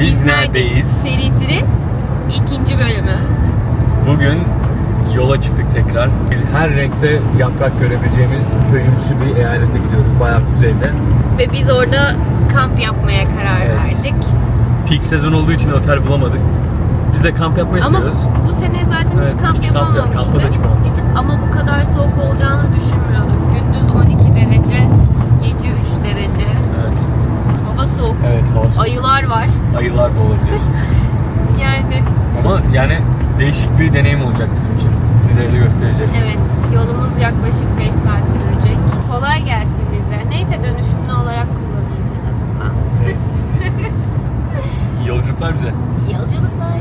Biz neredeyiz? Serisinin ikinci bölümü. Bugün yola çıktık tekrar. Her renkte yaprak görebileceğimiz köyümsü bir eyalete gidiyoruz. Bayağı kuzeyde. Ve biz orada kamp yapmaya karar Evet. verdik. Peak sezon olduğu için otel bulamadık. Biz de kamp yapmayı Ama seviyoruz. bu sene zaten Evet, hiç kamp hiç kamp yapamamıştık. Kampa da çıkamamıştık. Ama bu kadar soğuk olacağını düşünmüyorduk. Gündüz 12 derece, gece 3 Evet hava soğuk. Ayılar var. Ayılar da olabilir. Yani Ama yani değişik bir deneyim olacak bizim için. Sizlere de göstereceğiz. evet yolumuz yaklaşık 5 saat sürecek. Kolay gelsin bize. Neyse dönüşümlü olarak kullanırız en azından. Evet. İyi yolculuklar bize. İyi yolculuklar.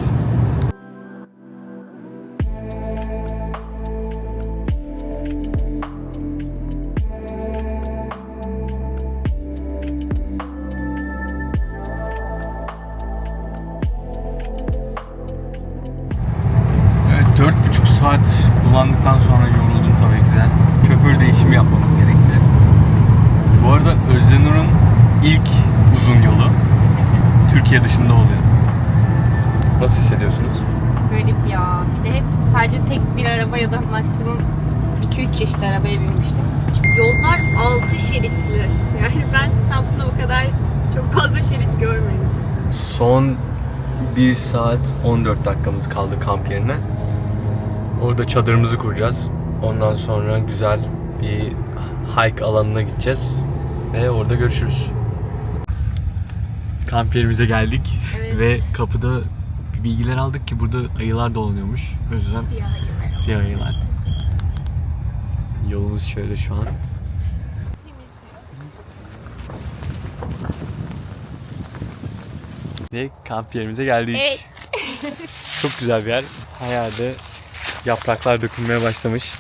Sadece tek bir araba ya da maksimum 2-3 çeşit arabaya binmiştim. Şimdi yollar 6 şeritli. Yani ben Samsun'da bu kadar çok fazla şerit görmedim. Son 1 saat 14 dakikamız kaldı kamp yerine. Orada çadırımızı kuracağız. Ondan sonra güzel bir hike alanına gideceğiz. Ve orada görüşürüz. Kamp yerimize geldik. Evet. Ve kapıda bilgiler aldık ki burada ayılar dolanıyormuş. O yüzden Siyah ayılar. Yolumuz şöyle şu an. Ve kamp yerimize geldik. Evet. Çok güzel bir yer. Her yerde yapraklar dökülmeye başlamış.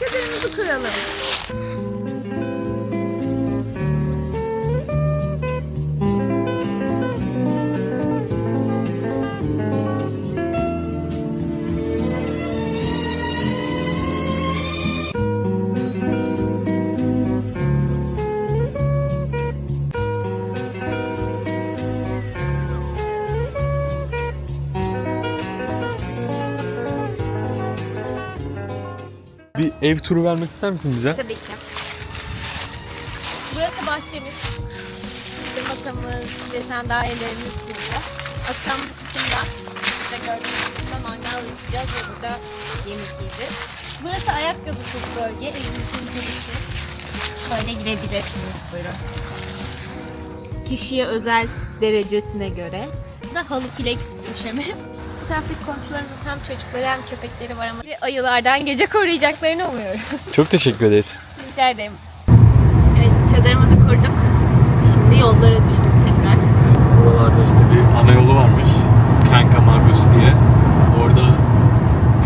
Çadırımızı kuralım. Ev turu vermek ister misin bize? Tabii ki. Burası bahçemiz. İşte masamız, ve sandalyelerimiz burada. Akşam bu kısımda, işte gördüğünüz kısımda mangal yapacağız ve burada yemek yiyeceğiz. Burası ayakkabısız bölge, evinizin girişi. Böyle girebilirsiniz buyurun. Kişiye özel derecesine göre. Bu da halı flex döşeme. Bu taraftaki komşularımızın hem çocukları hem köpekleri var ama ve ayılardan gece koruyacaklarını umuyorum. Çok teşekkür ederiz. Rica ederim. Evet çadırımızı kurduk. Şimdi yollara düştük tekrar. Buralarda işte bir ana yolu varmış. Kanka Magus diye. Orada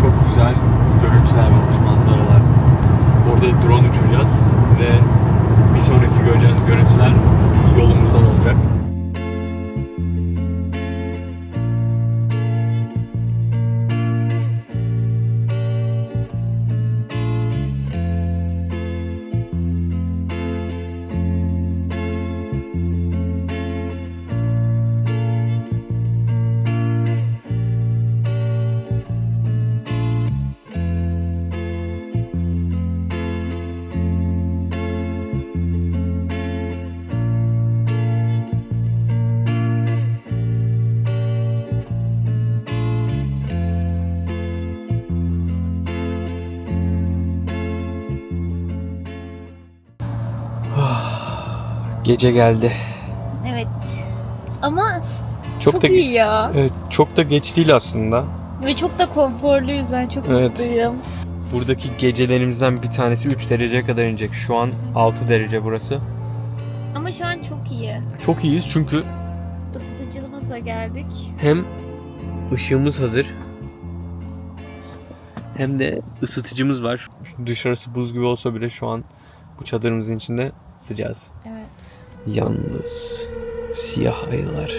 çok güzel görüntüler varmış, manzaralar. Orada drone uçuracağız ve bir sonraki göreceğiniz görüntüler yolumuzdan olacak. Gece geldi. Evet. Ama Çok, çok, da iyi ya. Evet, çok da geç değil aslında. Ve çok da konforluyuz. Ben çok Evet. mutluyum. Buradaki gecelerimizden bir tanesi 3 dereceye kadar inecek. Şu an 6 derece burası. Ama şu an çok iyi. Çok iyiyiz çünkü Isıtıcımıza geldik. hem ışığımız hazır hem de ısıtıcımız var. Şu Dışarısı buz gibi olsa bile şu an bu çadırımızın içinde sıcağız. Evet. Yalnız siyah ayılar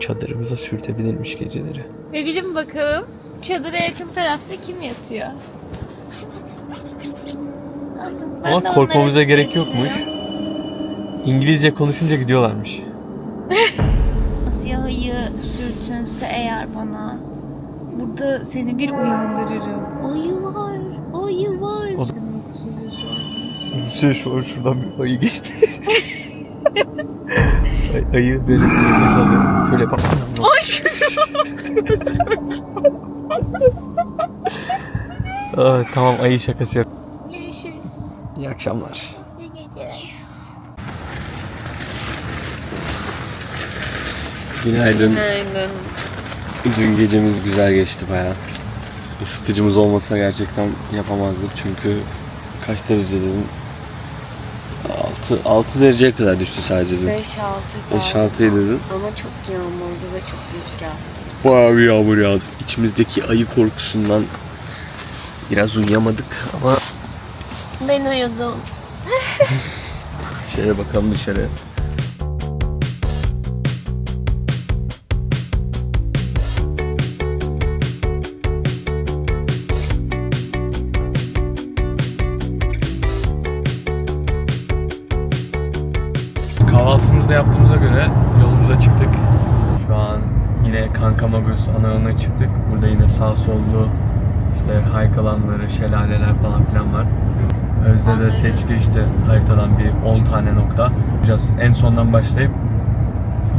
çadırımıza sürtebilirmiş geceleri. Ve bilin bakalım çadıra yakın tarafta kim yatıyor? Nasıl? Ben de Ama onlara korkmamıza gerek yokmuş. İngilizce konuşunca gidiyorlarmış. Siyahıyı sürtünse eğer bana burada seni bir uyandırırım. Ayı var, ayı var. O- Şey şu şuradan bir ayı gel. Ay, ayı böyle bir nefes alıyor. Şöyle yapalım. Aa, tamam ayı şakası yap. Görüşürüz. İyi akşamlar. İyi geceler. Günaydın. Günaydın. Dün gecemiz güzel geçti bayağı. Isıtıcımız olmasa gerçekten yapamazdık çünkü kaç derece dedim? 6, 6 dereceye kadar düştü sadece dün. 5-6 5-6 dedin. Ama çok yağmurlu ve çok rüzgar. Bayağı bir yağmur yağdı. İçimizdeki ayı korkusundan biraz uyuyamadık ama Ben uyudum. şöyle bakalım dışarı. Ana çıktık. Burada yine sağ sollu işte hike alanları, şelaleler falan filan var. Özde de seçti işte haritadan bir 10 tane nokta. Yapacağız. En sondan başlayıp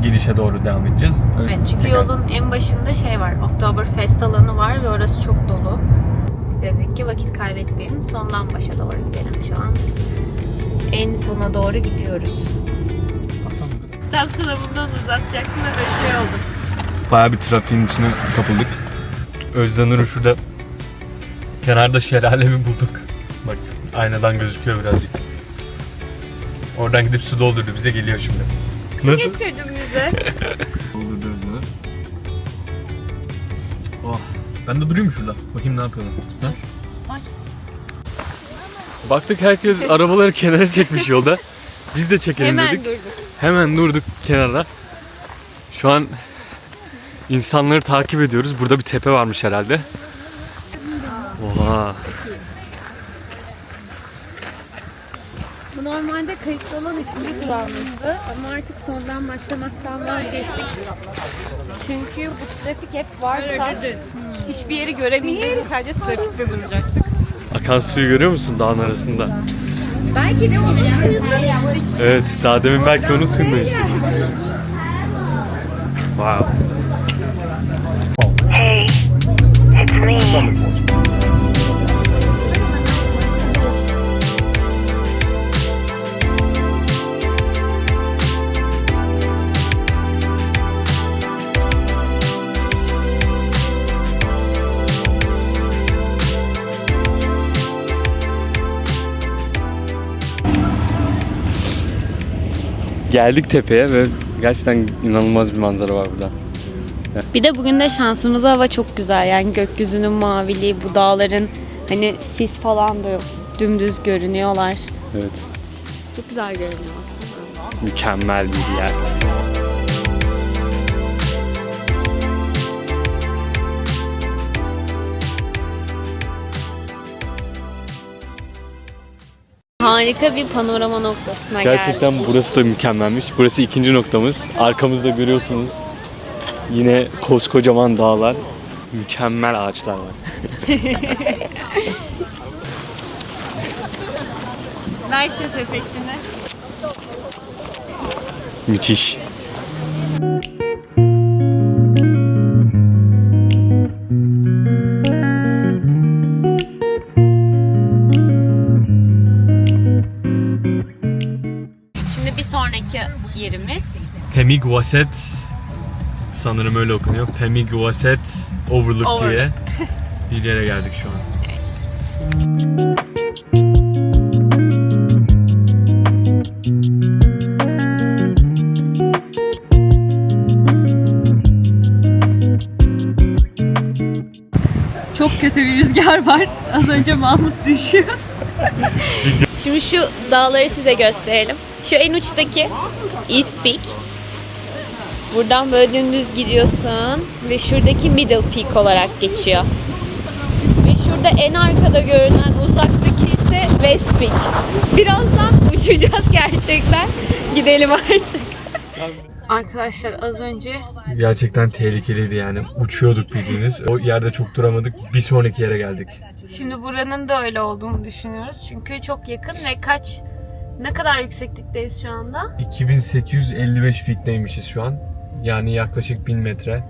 girişe doğru devam edeceğiz. Öyle- Evet çünkü tekrar- yolun en başında şey var. Oktoberfest alanı var ve orası çok dolu. Biz dedik ki vakit kaybetmeyelim. Sondan başa doğru gidelim şu an. En sona doğru gidiyoruz. Baksana bu kadar. Tam sana bundan uzatacaktım ve şey oldu. Bayağı bir trafiğin içine kapıldık. Özden Nur'u şurada kenarda şelalemi bulduk. Bak aynadan gözüküyor birazcık. Oradan gidip su doldurdu bize geliyor şimdi. Nasıl? Getirdin bize. Doldurdu Özden'i. Oh. Ben de durayım şurada? Bakayım ne yapıyorlar. Ha? Ay. Baktık herkes arabaları kenara çekmiş yolda. Biz de çekelim Hemen dedik. durduk. Hemen durduk kenara. Şu an insanları takip ediyoruz. Burada bir tepe varmış herhalde. Oha. Bu normalde kayıtlı olan üçüncü durağımızdı ama artık sondan başlamaktan vazgeçtik. Çünkü bu trafik hep varsa hiçbir yeri göremeyeceğiz. Sadece trafikte duracaktık. Akan suyu görüyor musun dağın arasında? Belki de suyundan içtik. Evet, daha demin belki onun suyundan içtik. Wow. Hey, it's me. Geldik tepeye ve gerçekten inanılmaz bir manzara var burada. Bir de bugün de şansımıza hava çok güzel. Yani gökyüzünün maviliği, bu dağların hani sis falan da yok. Dümdüz görünüyorlar. Evet, Çok güzel görünüyor baksana. mükemmel bir yer. Harika bir panorama noktasına Gerçekten geldik. burası da mükemmelmiş. Burası ikinci noktamız. Arkamızda görüyorsunuz. Yine koskocaman dağlar. Mükemmel ağaçlar var. Ver ses efektini. Müthiş. Yerimiz Pemigwaset sanırım öyle okunuyor. Pemigwaset Overlook, Overlook. diye bir yere geldik şu an. Çok kötü bir rüzgar var. Az önce Mahmut düşüyor. Şimdi şu dağları size gösterelim. Şu en uçtaki East Peak. Buradan böyle dümdüz gidiyorsun ve şuradaki Middle Peak olarak geçiyor. Ve şurada en arkada görünen uzaktaki ise West Peak. Birazdan uçacağız gerçekten. Gidelim artık. Arkadaşlar az önce Gerçekten tehlikeliydi yani. Uçuyorduk bildiğiniz. O yerde çok duramadık. Bir sonraki yere geldik. şimdi buranın da öyle olduğunu düşünüyoruz. Çünkü çok yakın ve kaç ne kadar yükseklikteyiz şu anda? 2855 feet'teymişiz şu an. Yani yaklaşık 1000 metre.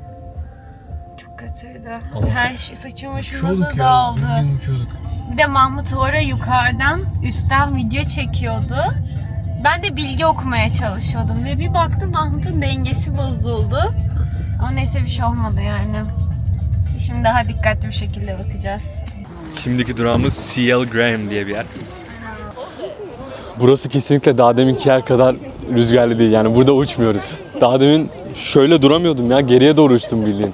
Çok kötüydü. Ama- Her şey saçım başım nasıl Uçuyorduk ya. dağıldı. Uçuyorduk. Bir de Mahmut Ora yukarıdan üstten video çekiyordu. Ben de bilgi okumaya çalışıyordum ve bir baktım Mahmut'un dengesi bozuldu. Ama neyse bir şey olmadı yani. Şimdi daha dikkatli bir şekilde bakacağız. Şimdiki durağımız CL Graham diye bir yer. Burası kesinlikle daha deminki yer kadar rüzgarlı değil. Yani burada uçmuyoruz. Daha demin şöyle duramıyordum ya. Geriye doğru uçtum bildiğin.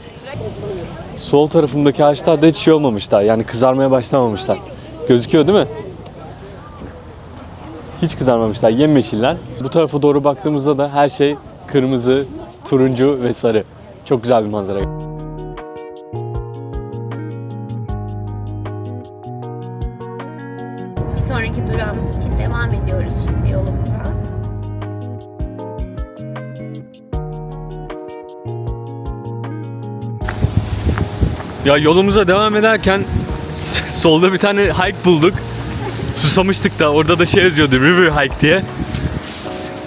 Sol tarafımdaki ağaçlarda hiç şey olmamış daha. Yani kızarmaya başlamamışlar. Gözüküyor değil mi? Hiç kızarmamışlar. Yemyeşiller. Bu tarafa doğru baktığımızda da her şey kırmızı, turuncu ve sarı. Çok güzel bir manzara. Ya yolumuza devam ederken solda bir tane hike bulduk. Susamıştık da orada da şey yazıyordu River Hike diye.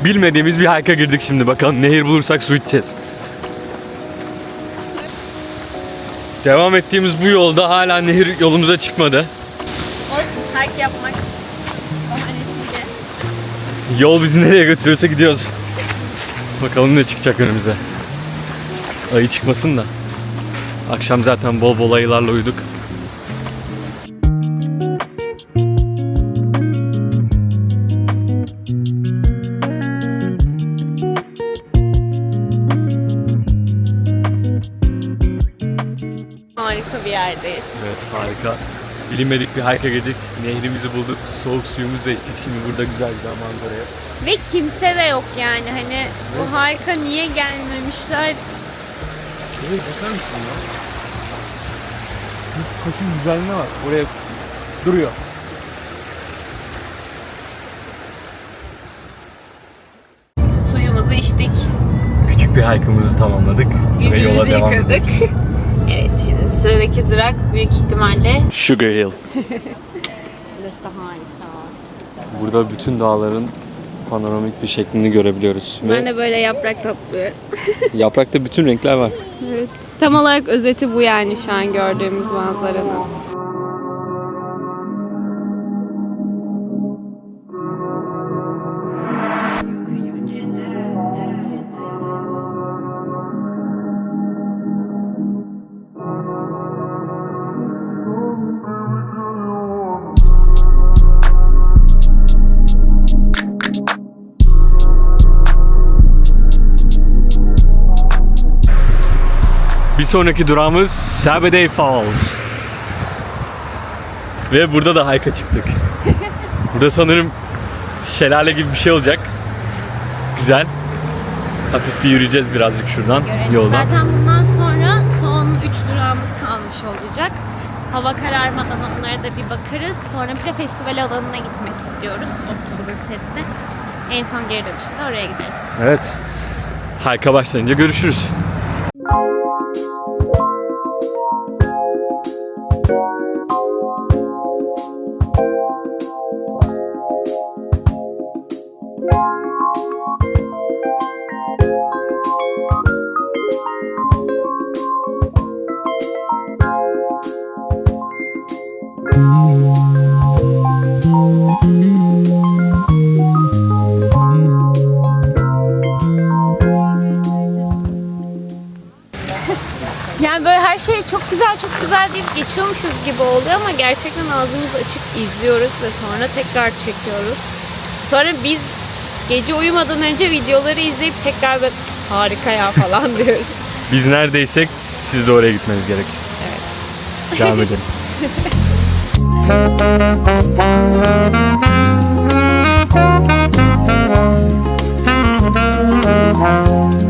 Bilmediğimiz bir hike'a girdik şimdi bakalım nehir bulursak su içeceğiz. Devam ettiğimiz bu yolda hala nehir yolumuza çıkmadı. Olsun, hike yapmak. Yol bizi nereye götürüyorsa gidiyoruz. Bakalım ne çıkacak önümüze. Ayı çıkmasın da. Akşam zaten bol bol ayılarla uyuduk. Harika bir yerdeyiz. Evet harika. Bilinmedik bir hike'a girdik. Nehrimizi bulduk. Soğuk suyumuzu da içtik. Şimdi burada güzel güzel manzaraya. Ve kimse de yok yani hani bu harika niye gelmemişler Evet bakar mısın ya? Bu taşın güzelliğine bak. Oraya duruyor. Suyumuzu içtik, Küçük bir hike'ımızı tamamladık. ve yola yüzümüzü devam yıkadık. evet şimdi sıradaki durak büyük ihtimalle Sugar Hill. Burası da harika. Burada bütün dağların panoramik bir şeklini görebiliyoruz. Ben Ve de böyle yaprak topluyorum. yaprakta bütün renkler var. Tam olarak özeti bu yani şu an gördüğümüz manzaranın. Sonraki durağımız Sabaday Falls. Ve burada da hike'a çıktık. burada sanırım şelale gibi bir şey olacak. Güzel. Hafif bir yürüyeceğiz birazcık şuradan yoldan. Zaten bundan sonra son 3 durağımız kalmış olacak. Hava kararmadan onlara da bir bakarız. Sonra bir de festival alanına gitmek istiyoruz. Oktoberfest'e. En son geri dönüşte oraya gideriz. Evet. Hike'a başlayınca görüşürüz. Geçiyormuşuz gibi oluyor ama gerçekten ağzımız açık izliyoruz ve sonra tekrar çekiyoruz. Sonra biz gece uyumadan önce videoları izleyip tekrar böyle "Cık, harika ya falan diyoruz. Biz neredeysek siz de oraya gitmeniz gerek. Evet. Devam edelim. Şelalemizi de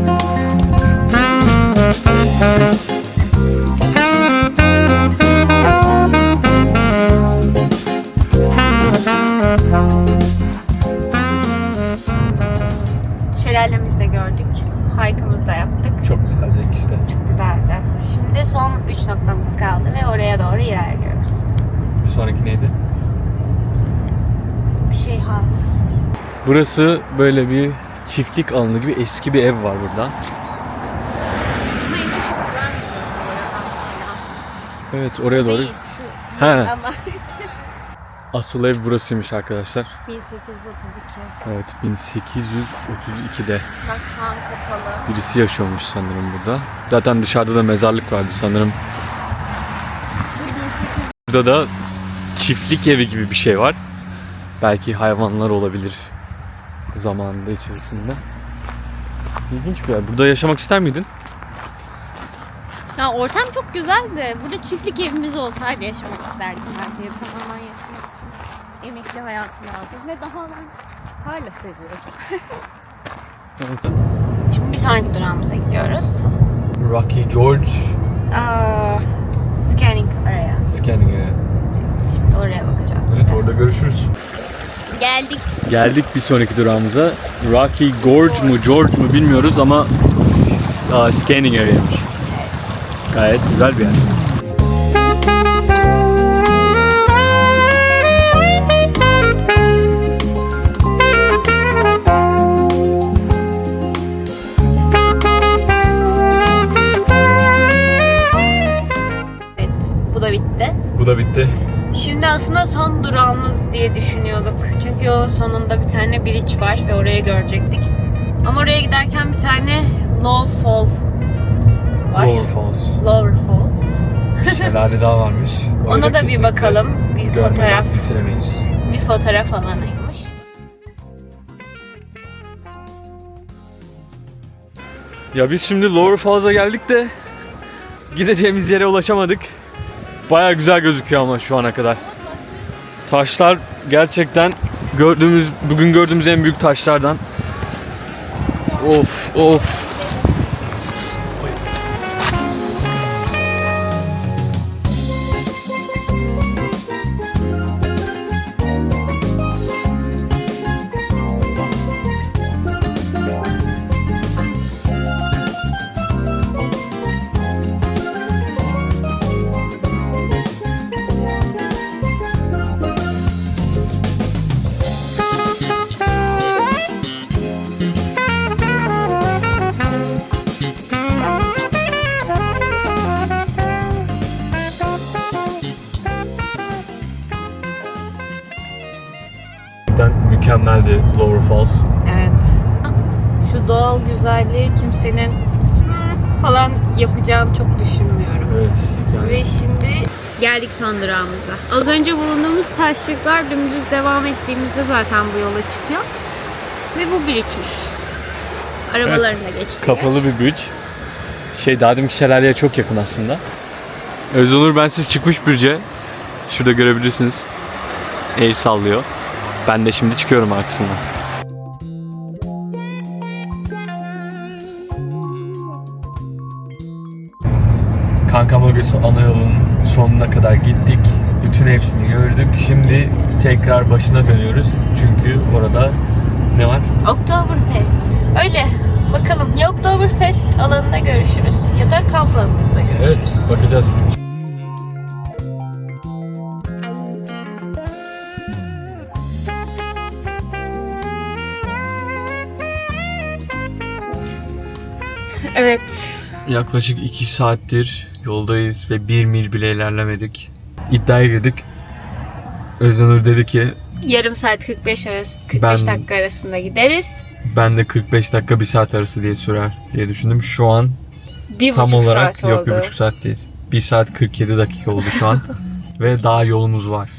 noktamız kaldı ve oraya doğru ilerliyoruz. Bir sonraki neydi? Bir şey house. Burası böyle bir çiftlik alanı gibi eski bir ev var burada. Evet oraya doğru. Değil, şu bahsettim. Asıl ev burasıymış arkadaşlar. 1832. Evet 1832'de Bak şu an kapalı. birisi yaşıyormuş sanırım burada. Zaten dışarıda da mezarlık vardı sanırım. Bu 1800 Burada da çiftlik evi gibi bir şey var. Belki hayvanlar olabilir zamanında içerisinde. İlginç bir yer. Burada yaşamak ister miydin? Ya ortam çok güzeldi. Burada çiftlik evimiz olsaydı yaşamak isterdim belki. Tamamen yaşamak emekli hayatı lazım. Ve daha ben tarla seviyorum. Şimdi bir sonraki durağımıza gidiyoruz. Rocky George Aa, scanning araya. Scanning area. Şimdi oraya bakacağız. Evet orada görüşürüz. Geldik. Geldik bir sonraki durağımıza. Rocky Gorge mu George mu bilmiyoruz ama aa, scanning area'ymış. Gayet güzel bir yer. Bitti. Bu da bitti. Şimdi aslında son durağımız diye düşünüyorduk. Çünkü yolun sonunda bir tane bridge var ve oraya görecektik. Ama oraya giderken bir tane Low Fall var. Lower Falls. Lower Falls. Şelale daha varmış. Orayı Ona da bir bakalım. Bir fotoğraf, bitiremeyiz. bir fotoğraf alanıymış. Ya biz şimdi Lower Falls'a geldik de gideceğimiz yere ulaşamadık. Baya güzel gözüküyor ama şu ana kadar. Taşlar gerçekten gördüğümüz bugün gördüğümüz en büyük taşlardan. Of of. Yapacağını çok düşünmüyorum. Evet. Yani Ve şimdi geldik son durağımıza. Az önce bulunduğumuz taşlıklar dümdüz devam ettiğimizde zaten bu yola çıkıyor. Ve bu biriçmiş. Arabaların da geçti. Kapalı bir bridge. Şey daha deminki şelaleye çok yakın aslında. Özonur bensiz çıkmış bridge'e. Şurada görebilirsiniz. El sallıyor. Ben de şimdi çıkıyorum arkasından. Kankamagöz ana yolunun sonuna kadar gittik. Bütün hepsini gördük. Şimdi tekrar başına dönüyoruz. Çünkü orada ne var? Oktoberfest. Öyle. Bakalım ya Oktoberfest alanında görüşürüz ya da kamp alanımızda görüşürüz. Evet, bakacağız. Evet. Yaklaşık 2 saattir yoldayız ve 1 mil bile ilerlemedik. İddiaya girdik. Özdenur dedi ki Yarım saat 45 arası 45 Ben- dakika arasında gideriz. ben de 45 dakika 1 saat arası diye sürer diye düşündüm. Şu an Bir tam buçuk olarak saat yok oldu. bir buçuk saat değil. 1 saat 47 dakika oldu şu an. ve daha yolumuz var.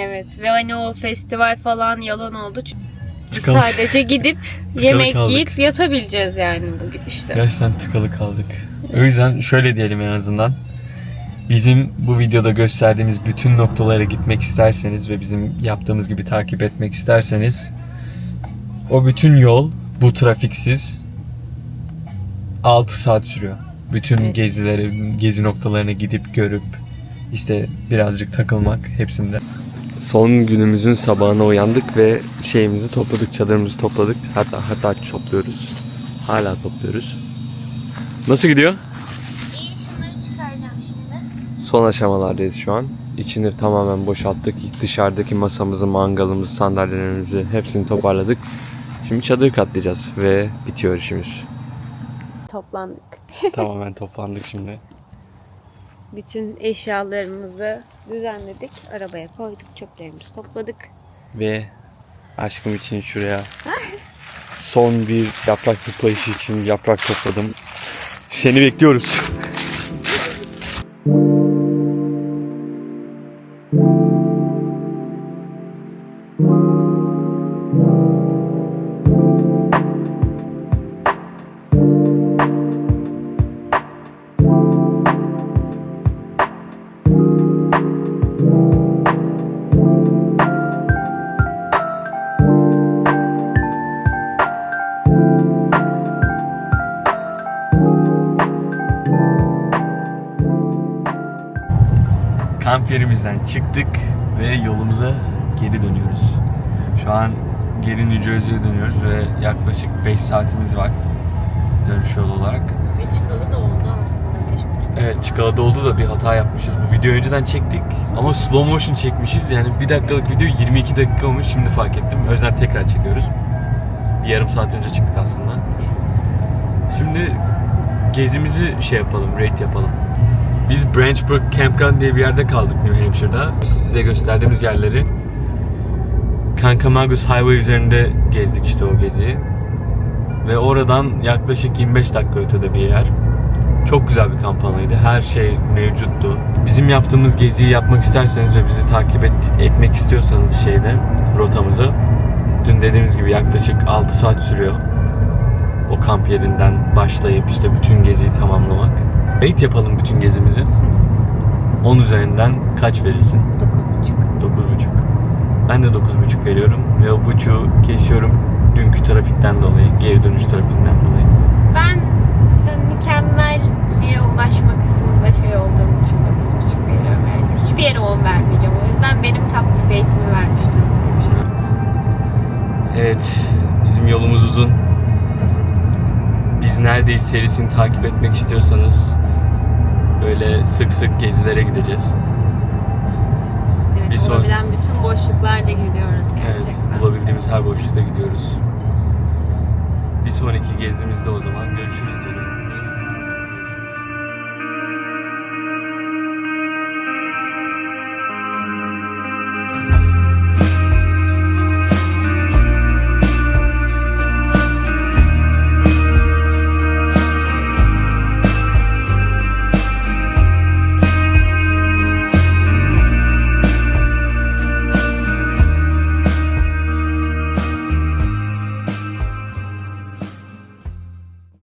Evet ve hani o festival falan yalan oldu. Çünkü Tıkalı- sadece gidip yemek kaldık. yiyip yatabileceğiz yani bu gidişte. Gerçekten tıkalı kaldık. O yüzden şöyle diyelim en azından. Bizim bu videoda gösterdiğimiz bütün noktalara gitmek isterseniz ve bizim yaptığımız gibi takip etmek isterseniz o bütün yol bu trafiksiz 6 saat sürüyor. Bütün Evet. gezileri, gezi noktalarına gidip görüp işte birazcık takılmak hepsinde. Son günümüzün sabahına uyandık ve şeyimizi topladık, çadırımızı topladık. Hatta hatta topluyoruz. Hala topluyoruz. Nasıl gidiyor? İyi şunları çıkaracağım şimdi. Son aşamalardayız şu an. İçini tamamen boşalttık. Dışarıdaki masamızı, mangalımızı, sandalyelerimizi hepsini toparladık. Şimdi çadır katlayacağız ve bitiyor işimiz. Toplandık. tamamen toplandık şimdi. Bütün eşyalarımızı düzenledik. Arabaya koyduk. Çöplerimizi topladık. Ve aşkım için şuraya son bir yaprak zıplayışı için yaprak topladım. Seni bekliyoruz. Kamp yerimizden çıktık ve yolumuza geri dönüyoruz. Şu an geri New Jersey'ye dönüyoruz ve yaklaşık 5 saatimiz var dönüş yolu olarak. Ve çıkalı da oldu aslında. Beş buçuk. Evet çıkaladı oldu da bir hata yapmışız. Bu videoyu önceden çektik ama slow motion çekmişiz. Yani bir dakikalık video 22 dakika olmuş şimdi fark ettim. O yüzden tekrar çekiyoruz. Bir yarım saat önce çıktık aslında. Şimdi gezimizi şey yapalım, rate yapalım. Biz Branch Brook Campground diye bir yerde kaldık New Hampshire'da. Size gösterdiğimiz yerleri Kankamagus Highway üzerinde gezdik işte o geziyi. Ve oradan yaklaşık 25 dakika ötede bir yer. Çok güzel bir kamp alanıydı. Her şey mevcuttu. Bizim yaptığımız geziyi yapmak isterseniz ve bizi takip et- etmek istiyorsanız şeyde rotamızı dün dediğimiz gibi yaklaşık 6 saat sürüyor. O kamp yerinden başlayıp işte bütün geziyi tamamlamak. Rate yapalım bütün gezimizi. 10 üzerinden kaç verirsin? Dokuz buçuk. 9.5. Ben de 9.5 veriyorum ve o buçuğu kesiyorum dünkü trafikten dolayı, geri dönüş trafiğinden dolayı. Ben mükemmelliğe ulaşma kısmında şey olduğum için dokuz buçuk veriyorum. Yani hiçbir yere on vermeyeceğim. O yüzden benim top rate'imi vermiş durumdayım şu an. Evet, bizim yolumuz uzun. Neredeyiz serisini takip etmek istiyorsanız böyle sık sık gezilere gideceğiz. Evet, Bir son- olabilen bütün boşluklarda gidiyoruz gerçekten. Evet, bulabildiğimiz her boşlukta gidiyoruz. Bir sonraki gezimizde o zaman görüşürüz.